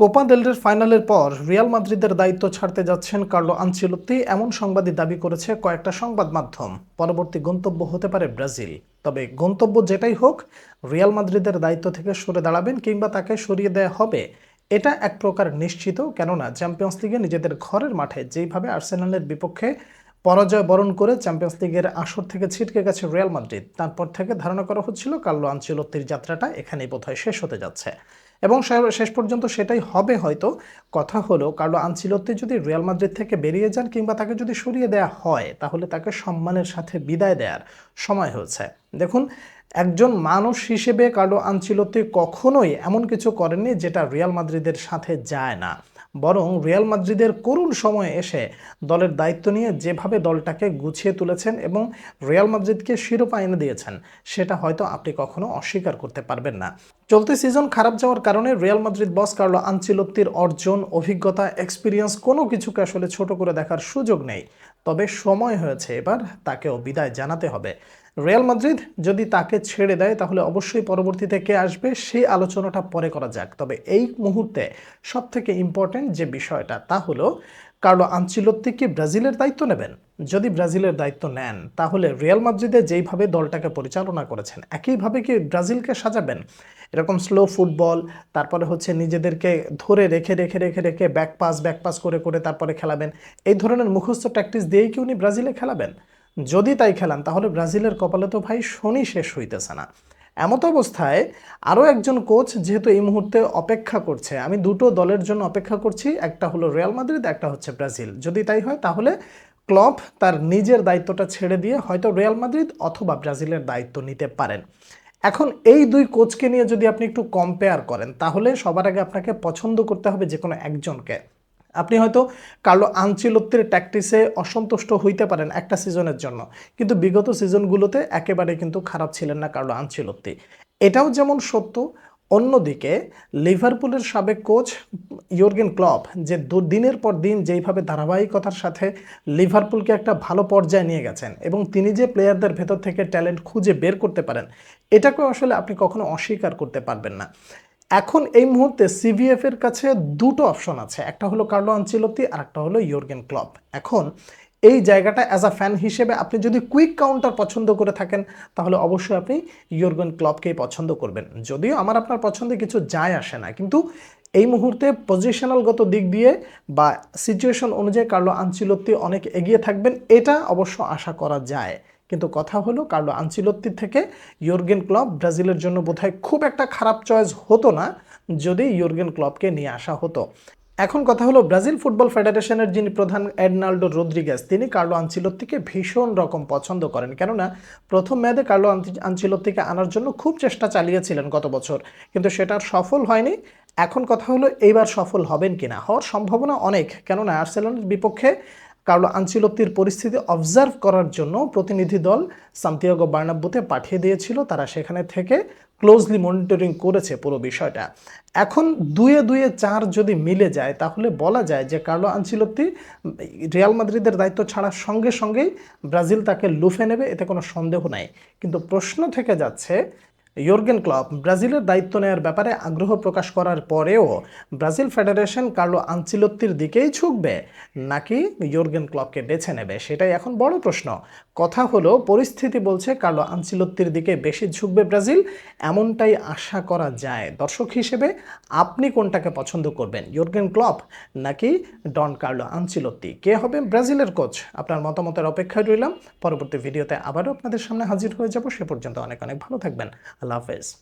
Copa দেলরের ফাইনালের পর Real মাদ্রিদের দায়িত্ব ছাড়তে যাচ্ছেন কার্লো আনচিলত্তি এমন সংবাদই দাবি করেছে কয়েকটা সংবাদ মাধ্যম। পরবর্তী গন্তব্য হতে পারে ব্রাজিল। তবে গন্তব্য যেটাই হোক রিয়াল মাদ্রিদের দায়িত্ব থেকে সরে দাঁড়াবেন কিংবা তাকে সরিয়ে দেওয়া হবে, এটা এক প্রকার নিশ্চিত। কেননা চ্যাম্পিয়ন্স লিগে নিজেদের ঘরের মাঠে যেইভাবে আর্সেনালের বিপক্ষে পরাজয় বরণ করে চ্যাম্পিয়ন্স লিগের আসর থেকে ছিটকে গেছে রিয়াল মাদ্রিদ তারপর থেকে ধারণা করা হচ্ছিল কার্লো আনচেলত্তির যাত্রাটা এখানেই বোধহয় শেষ হতে যাচ্ছে। এবং শেষ পর্যন্ত সেটাই হবে হয়তো। কথা হলো, কার্লো আনচিলত্তি যদি রিয়াল মাদ্রিদ থেকে বেরিয়ে যান কিংবা তাকে যদি সরিয়ে দেয়া হয়, তাহলে তাকে সম্মানের সাথে বিদায় দেওয়ার সময় হয়েছে। দেখুন, একজন মানুষ হিসেবে কার্লো আনচিলত্তি কখনোই এমন কিছু করেননি যেটা রিয়াল মাদ্রিদের সাথে যায় না। বরং রিয়াল মাদ্রিদের করুণ সময়ে এসে দলের দায়িত্ব নিয়ে যেভাবে দলটাকে গুছিয়ে তুলেছেন এবং রিয়াল মাদ্রিদকে শিরোপা এনে দিয়েছেন, সেটা হয়তো আপনি কখনো অস্বীকার করতে পারবেন না। চলতি সিজন খারাপ যাওয়ার কারণে Real Madrid boss Carlo Ancelotti অর্জন, অভিজ্ঞতা এক্সপিরিয়েন্স কোনো কিছুকে আসলে ছোট করে দেখার সুযোগ নেই। তবে সময় হয়েছে এবার, তাকেও বিদায় জানাতে হবে। রিয়াল মাদ্রিদ যদি তাকে ছেড়ে দেয়, তাহলে অবশ্যই পরবর্তীতে কে আসবে। সেই আলোচনাটা পরে করা যাক। তবে এই মুহূর্তে সব থেকে ইম্পর্টেন্ট যে বিষয়টা, তা হলো কার্লো আনচিলত্তি কি ব্রাজিলের দায়িত্ব নেবেন? যদি ব্রাজিলের দায়িত্ব নেন, তাহলে রিয়াল মাদ্রিদে যেইভাবে দলটাকে পরিচালনা করেছেন, একইভাবে কি ব্রাজিলকে সাজাবেন? এরকম স্লো ফুটবল তারপরে হচ্ছে নিজেদেরকে ধরে রেখে রেখে রেখে রেখে ব্যাক পাস ব্যাক পাস করে করে তারপরে খেলাবেন। এই ধরনের মুখস্থ ট্যাকটিস দিয়েই কি উনি ব্রাজিলে খেলাবেন? যদি তাই খেলান তাহলে ব্রাজিলের কপালে তো ভাই শনি শেষ হইতেছে না। এমত অবস্থায় আরও একজন কোচ যেহেতু এই মুহূর্তে অপেক্ষা করছে, আমি দুটো দলের জন্য অপেক্ষা করছি, একটা হলো রিয়াল মাদ্রিদ, একটা হচ্ছে ব্রাজিল। যদি তাই হয়, তাহলে ক্লব তার নিজের দায়িত্বটা ছেড়ে দিয়ে হয়তো রিয়াল মাদ্রিদ অথবা ব্রাজিলের দায়িত্ব নিতে পারেন। এখন এই দুই কোচকে নিয়ে যদি আপনি একটু কম্পেয়ার করেন, তাহলে সবার আগে আপনাকে পছন্দ করতে হবে যে কোনো একজনকে। আপনি হয়তো কার্লো আনচিলত্তির ট্যাকটিসে অসন্তুষ্ট হইতে পারেন একটা সিজনের জন্য। কিন্তু বিগত সিজনগুলোতে একেবারে কিন্তু খারাপ ছিলেন না কার্লো আনচিলত্তি। এটাও যেমন সত্য, অন্যদিকে লিভারপুলের সাবেক কোচ ইয়র্গেন ক্লব যে দু- দিনের পর দিন যেইভাবে ধারাবাহিকতার সাথে লিভারপুলকে একটা ভালো পর্যায়ে নিয়ে গেছেন এবং তিনি যে প্লেয়ারদের ভেতর থেকে ট্যালেন্ট খুঁজে বের করতে পারেন, এটাকেও আসলে আপনি কখনো অস্বীকার করতে পারবেন না। এখন এই মুহূর্তে সিভিএফ এর কাছে দুটো অপশন আছে। একটা হলো কার্লো আনচিলত্তি আর একটা হলো ইয়র্গেন ক্লব এখন এই জায়গাটা অ্যাজ আ ফ্যান হিসেবে আপনি যদি কুইক কাউন্টার পছন্দ করে থাকেন, তাহলে অবশ্যই আপনি ইয়র্গেন ক্লবকেই পছন্দ করবেন। যদিও আমার আপনার পছন্দে কিছু যায় আসে না, কিন্তু এই মুহূর্তে পজিশনালগত দিক দিয়ে বা সিচুয়েশন অনুযায়ী কার্লো আনচিলত্তি অনেক এগিয়ে থাকবেন, এটা অবশ্য আশা করা যায়। কিন্তু কথা হলো কার্লো আনচিলত্তি থেকে ইয়র্গেন ক্লব ব্রাজিলের জন্য বোধহয় খুব একটা খারাপ চয়েস হতো না যদি ইয়র্গেন ক্লবকে নিয়ে আসা হতো। এখন কথা হলো ব্রাজিল ফুটবল ফেডারেশনের যিনি প্রধান এডনাল্ডো রদ্রিগেস তিনি কার্লো আনচিলত্তিকে ভীষণ রকম পছন্দ করেন। কেননা প্রথম মেয়াদে কার্লো আনচিলত্তিকে আনার জন্য খুব চেষ্টা চালিয়েছিলেন গত বছর, কিন্তু সেটার সফল হয়নি। এখন কথা হলো এইবার সফল হবেন কিনা? হওয়ার সম্ভাবনা অনেক, কেননা আর্সেনালের বিপক্ষে কার্লো আনচিলত্তির পরিস্থিতি অবজার্ভ করার জন্য প্রতিনিধি দল সান্তিয়াগো বার্নাব্বুতে পাঠিয়ে দিয়েছিল। তারা সেখানে থেকে ক্লোজলি মনিটরিং করেছে পুরো বিষয়টা। এখন দুয়ে দুয়ে চার যদি মিলে যায়, তাহলে বলা যায় যে কার্লো আনচিলত্তি রিয়াল মাদ্রিদের দায়িত্ব ছাড়ার সঙ্গে সঙ্গেই ব্রাজিল তাকে লুফে নেবে, এতে কোনো সন্দেহ নাই। কিন্তু প্রশ্ন থেকে যাচ্ছে ইয়র্গেন ক্লব ব্রাজিলের দায়িত্ব নেওয়ার ব্যাপারে আগ্রহ প্রকাশ করার পরেও ব্রাজিল ফেডারেশন কার্লো আনচিলত্তির দিকেই ঝুঁকবে। নাকি ইয়র্গেন ক্লবকে বেছে নেবে? সেটাই এখন বড় প্রশ্ন। কথা হলো, পরিস্থিতি বলছে কার্লো আনচিলত্তির দিকে বেশি ঝুঁকবে ব্রাজিল। এমনটাই আশা করা যায়। দর্শক হিসেবে আপনি কোনটাকে পছন্দ করবেন ইয়র্গেন ক্লব নাকি ডন কার্লো আনচিলত্তি? কে হবে ব্রাজিলের কোচ? আপনার মতামতের অপেক্ষায় রইলাম। পরবর্তী ভিডিওতে আবারও আপনাদের সামনে হাজির হয়ে যাব। সে পর্যন্ত অনেক অনেক ভালো থাকবেন। lovers.